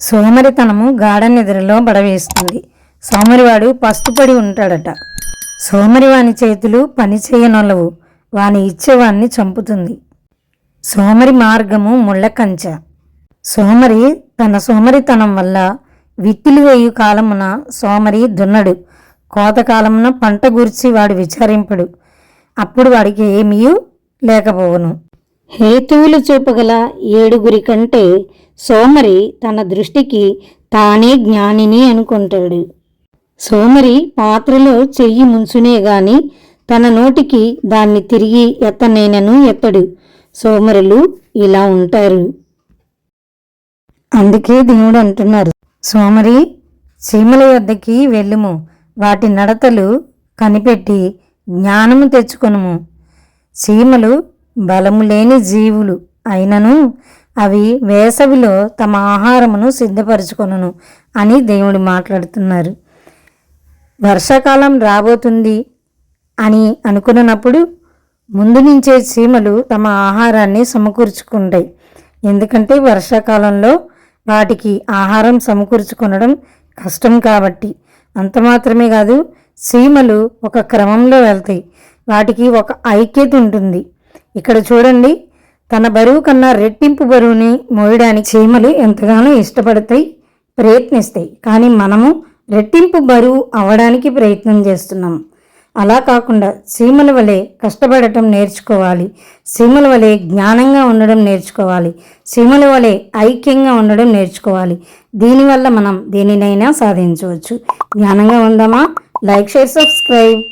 సోమరితనము గాఢ నిద్రలో బడవేస్తుంది. సోమరివాడు పస్తుపడి ఉంటాడట. సోమరివాని చేతులు పని చేయనొలవు. వాని ఇచ్చేవాణ్ణి చంపుతుంది. సోమరి మార్గము ముళ్ళ కంచ సోమరి తన సోమరితనం వల్ల విత్తులు వేయు కాలమున సోమరి దున్నడు. కోతకాలమున పంట గురించి వాడు విచారింపడు. అప్పుడు వాడికి ఏమీ లేకపోవును. హేతువులు చూపగల ఏడుగురి కంటే సోమరి తన దృష్టికి తానే జ్ఞానిని అనుకుంటాడు. సోమరి పాత్రలో చెయ్యి ముంచునే గాని తన నోటికి దాన్ని తిరిగి ఎత్తనేనను ఎత్తడు. సోమరులు ఇలా ఉంటారు. అందుకే దేవుడు అంటున్నారు సోమరి చీమల వద్దకి వెళ్ళుము. వాటి నడతలు కనిపెట్టి జ్ఞానము తెచ్చుకొనుము. చీమలు బలము లేని జీవులు అయినను అవి వేసవిలో తమ ఆహారమును సిద్ధపరచుకొనును అని దేవుడు మాట్లాడుతున్నారు. వర్షాకాలం రాబోతుంది అని అనుకున్నప్పుడు ముందు నుంచే చీమలు తమ ఆహారాన్ని సమకూర్చుకుంటాయి. ఎందుకంటే వర్షాకాలంలో వాటికి ఆహారం సమకూర్చుకొనడం కష్టం కాబట్టి. అంత మాత్రమే కాదు చీమలు ఒక క్రమంలో వెళ్తాయి. వాటికి ఒక ఐక్యత ఉంటుంది. ఇక్కడ చూడండి తన బరువు కన్నా రెట్టింపు బరువుని మోయడానికి చీమలు ఎంతగానో ఇష్టపడతాయి ప్రయత్నిస్తాయి. కానీ మనము రెట్టింపు బరువు అవ్వడానికి ప్రయత్నం చేస్తున్నాం. అలా కాకుండా సీమల వలె కష్టపడటం నేర్చుకోవాలి. సీమల వలె జ్ఞానంగా ఉండడం నేర్చుకోవాలి. సీమల వలె ఐక్యంగా ఉండడం నేర్చుకోవాలి. దీనివల్ల మనం దేనినైనా సాధించవచ్చు. జ్ఞానంగా ఉందామా? Like share subscribe.